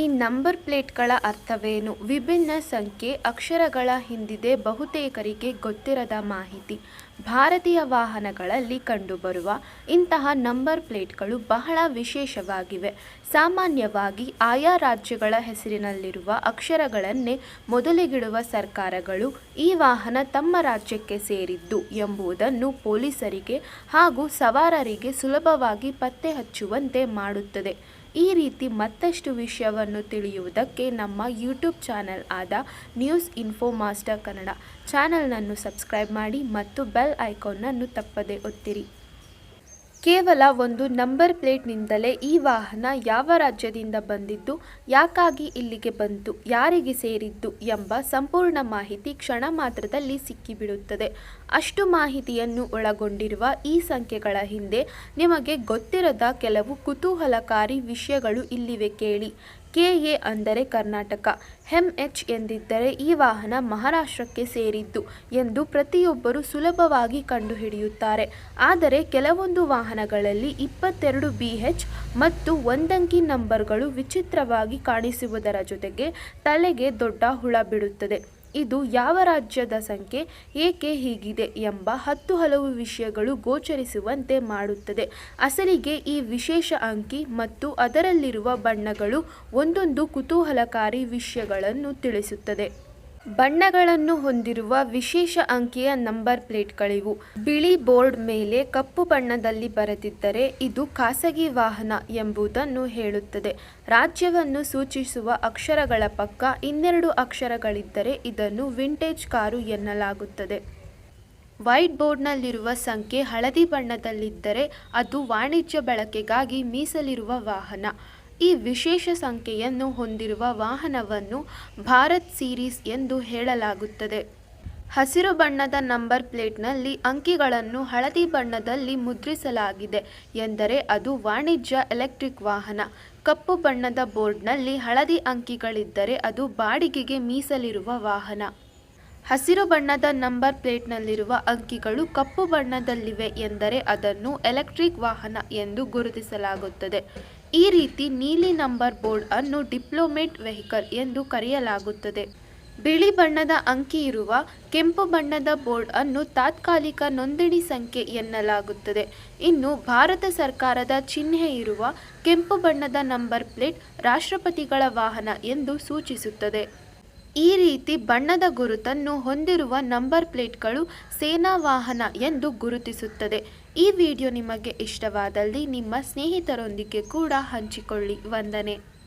ಈ ನಂಬರ್ ಪ್ಲೇಟ್ಗಳ ಅರ್ಥವೇನು? ವಿಭಿನ್ನ ಸಂಖ್ಯೆ ಅಕ್ಷರಗಳ ಹಿಂದಿದೆ ಬಹುತೇಕರಿಗೆ ಗೊತ್ತಿರದ ಮಾಹಿತಿ. ಭಾರತೀಯ ವಾಹನಗಳಲ್ಲಿ ಕಂಡುಬರುವ ಇಂತಹ ನಂಬರ್ ಪ್ಲೇಟ್ಗಳು ಬಹಳ ವಿಶೇಷವಾಗಿವೆ. ಸಾಮಾನ್ಯವಾಗಿ ಆಯಾ ರಾಜ್ಯಗಳ ಹೆಸರಿನಲ್ಲಿರುವ ಅಕ್ಷರಗಳನ್ನೇ ಮೊದಲಿಗಿಡುವ ಸರ್ಕಾರಗಳು ಈ ವಾಹನ ತಮ್ಮ ರಾಜ್ಯಕ್ಕೆ ಸೇರಿದ್ದು ಎಂಬುದನ್ನು ಪೊಲೀಸರಿಗೆ ಹಾಗೂ ಸವಾರರಿಗೆ ಸುಲಭವಾಗಿ ಪತ್ತೆ ಹಚ್ಚುವಂತೆ ಮಾಡುತ್ತದೆ. ಈ ರೀತಿ ಮತ್ತಷ್ಟು ವಿಷಯವನ್ನು ತಿಳಿಯುವುದಕ್ಕೆ ನಮ್ಮ ಯೂಟ್ಯೂಬ್ ಚಾನೆಲ್ ಆದ ನ್ಯೂಸ್ ಇನ್ಫೋ ಮಾಸ್ಟರ್ ಕನ್ನಡ ಚಾನೆಲ್ನನ್ನು ಸಬ್ಸ್ಕ್ರೈಬ್ ಮಾಡಿ ಮತ್ತು ಬೆಲ್ ಐಕಾನ್ನನ್ನು ತಪ್ಪದೆ ಒತ್ತಿರಿ. ಕೇವಲ ಒಂದು ನಂಬರ್ ಪ್ಲೇಟ್ನಿಂದಲೇ ಈ ವಾಹನ ಯಾವ ರಾಜ್ಯದಿಂದ ಬಂದಿದ್ದು, ಯಾಕಾಗಿ ಇಲ್ಲಿಗೆ ಬಂತು, ಯಾರಿಗೆ ಸೇರಿದ್ದು ಎಂಬ ಸಂಪೂರ್ಣ ಮಾಹಿತಿ ಕ್ಷಣ ಮಾತ್ರದಲ್ಲಿ ಸಿಕ್ಕಿಬಿಡುತ್ತದೆ. ಅಷ್ಟು ಮಾಹಿತಿಯನ್ನು ಒಳಗೊಂಡಿರುವ ಈ ಸಂಖ್ಯೆಗಳ ಹಿಂದೆ ನಿಮಗೆ ಗೊತ್ತಿರದ ಕೆಲವು ಕುತೂಹಲಕಾರಿ ವಿಷಯಗಳು ಇಲ್ಲಿವೆ ಕೇಳಿ. ಕೆ ಎ ಅಂದರೆ ಕರ್ನಾಟಕ. ಎಂ ಎಚ್ ಎಂದಿದ್ದರೆ ಈ ವಾಹನ ಮಹಾರಾಷ್ಟ್ರಕ್ಕೆ ಸೇರಿದ್ದು ಎಂದು ಪ್ರತಿಯೊಬ್ಬರು ಸುಲಭವಾಗಿ ಕಂಡುಹಿಡಿಯುತ್ತಾರೆ. ಆದರೆ ಕೆಲವೊಂದು ವಾಹನಗಳಲ್ಲಿ ಇಪ್ಪತ್ತೆರಡು ಬಿ ಎಚ್ ಮತ್ತು ಒಂದಂಕಿ ನಂಬರ್ಗಳು ವಿಚಿತ್ರವಾಗಿ ಕಾಣಿಸುವುದರ ಜೊತೆಗೆ ತಲೆಗೆ ದೊಡ್ಡ ಹುಳ ಬಿಡುತ್ತದೆ. ಇದು ಯಾವ ರಾಜ್ಯದ ಸಂಖ್ಯೆ, ಏಕೆ ಹೀಗಿದೆ ಎಂಬ ಹತ್ತು ಹಲವು ವಿಷಯಗಳು ಗೋಚರಿಸುವಂತೆ ಮಾಡುತ್ತದೆ. ಅಸಲಿಗೆ ಈ ವಿಶೇಷ ಅಂಕಿ ಮತ್ತು ಅದರಲ್ಲಿರುವ ಬಣ್ಣಗಳು ಒಂದೊಂದು ಕುತೂಹಲಕಾರಿ ವಿಷಯಗಳನ್ನು ತಿಳಿಸುತ್ತದೆ. ಬಣ್ಣಗಳನ್ನು ಹೊಂದಿರುವ ವಿಶೇಷ ಅಂಕಿಯ ನಂಬರ್ ಪ್ಲೇಟ್ಗಳಿವು. ಬಿಳಿ ಬೋರ್ಡ್ ಮೇಲೆ ಕಪ್ಪು ಬಣ್ಣದಲ್ಲಿ ಬರೆದಿದ್ದರೆ ಇದು ಖಾಸಗಿ ವಾಹನ ಎಂಬುದನ್ನು ಹೇಳುತ್ತದೆ. ರಾಜ್ಯವನ್ನು ಸೂಚಿಸುವ ಅಕ್ಷರಗಳ ಪಕ್ಕ ಇನ್ನೆರಡು ಅಕ್ಷರಗಳಿದ್ದರೆ ಇದನ್ನು ವಿಂಟೇಜ್ ಕಾರು ಎನ್ನಲಾಗುತ್ತದೆ. ವೈಟ್ ಬೋರ್ಡ್ನಲ್ಲಿರುವ ಸಂಖ್ಯೆ ಹಳದಿ ಬಣ್ಣದಲ್ಲಿದ್ದರೆ ಅದು ವಾಣಿಜ್ಯ ಬಳಕೆಗಾಗಿ ಮೀಸಲಿರುವ ವಾಹನ. ಈ ವಿಶೇಷ ಸಂಖ್ಯೆಯನ್ನು ಹೊಂದಿರುವ ವಾಹನವನ್ನು ಭಾರತ್ ಸೀರೀಸ್ ಎಂದು ಹೇಳಲಾಗುತ್ತದೆ. ಹಸಿರು ಬಣ್ಣದ ನಂಬರ್ ಪ್ಲೇಟ್ನಲ್ಲಿ ಅಂಕಿಗಳನ್ನು ಹಳದಿ ಬಣ್ಣದಲ್ಲಿ ಮುದ್ರಿಸಲಾಗಿದೆ ಎಂದರೆ ಅದು ವಾಣಿಜ್ಯ ಎಲೆಕ್ಟ್ರಿಕ್ ವಾಹನ. ಕಪ್ಪು ಬಣ್ಣದ ಬೋರ್ಡ್ನಲ್ಲಿ ಹಳದಿ ಅಂಕಿಗಳಿದ್ದರೆ ಅದು ಬಾಡಿಗೆಗೆ ಮೀಸಲಿರುವ ವಾಹನ. ಹಸಿರು ಬಣ್ಣದ ನಂಬರ್ ಪ್ಲೇಟ್ನಲ್ಲಿರುವ ಅಂಕಿಗಳು ಕಪ್ಪು ಬಣ್ಣದಲ್ಲಿವೆ ಎಂದರೆ ಅದನ್ನು ಎಲೆಕ್ಟ್ರಿಕ್ ವಾಹನ ಎಂದು ಗುರುತಿಸಲಾಗುತ್ತದೆ. ಈ ರೀತಿ ನೀಲಿ ನಂಬರ್ ಬೋರ್ಡ್ ಅನ್ನು ಡಿಪ್ಲೊಮೇಟ್ ವೆಹಿಕಲ್ ಎಂದು ಕರೆಯಲಾಗುತ್ತದೆ. ಬಿಳಿ ಬಣ್ಣದ ಅಂಕಿ ಇರುವ ಕೆಂಪು ಬಣ್ಣದ ಬೋರ್ಡ್ ಅನ್ನು ತಾತ್ಕಾಲಿಕ ನೋಂದಣಿ ಸಂಖ್ಯೆ ಎನ್ನಲಾಗುತ್ತದೆ. ಇನ್ನು ಭಾರತ ಸರ್ಕಾರದ ಚಿಹ್ನೆ ಇರುವ ಕೆಂಪು ಬಣ್ಣದ ನಂಬರ್ ಪ್ಲೇಟ್ ರಾಷ್ಟ್ರಪತಿಗಳ ವಾಹನ ಎಂದು ಸೂಚಿಸುತ್ತದೆ. ಈ ರೀತಿ ಬಣ್ಣದ ಗುರುತನ್ನು ಹೊಂದಿರುವ ನಂಬರ್ ಪ್ಲೇಟ್ಗಳು ಸೇನಾ ವಾಹನ ಎಂದು ಗುರುತಿಸುತ್ತದೆ. ಈ ವಿಡಿಯೋ ನಿಮಗೆ ಇಷ್ಟವಾದಲ್ಲಿ ನಿಮ್ಮ ಸ್ನೇಹಿತರೊಂದಿಗೆ ಕೂಡ ಹಂಚಿಕೊಳ್ಳಿ. ವಂದನೆ.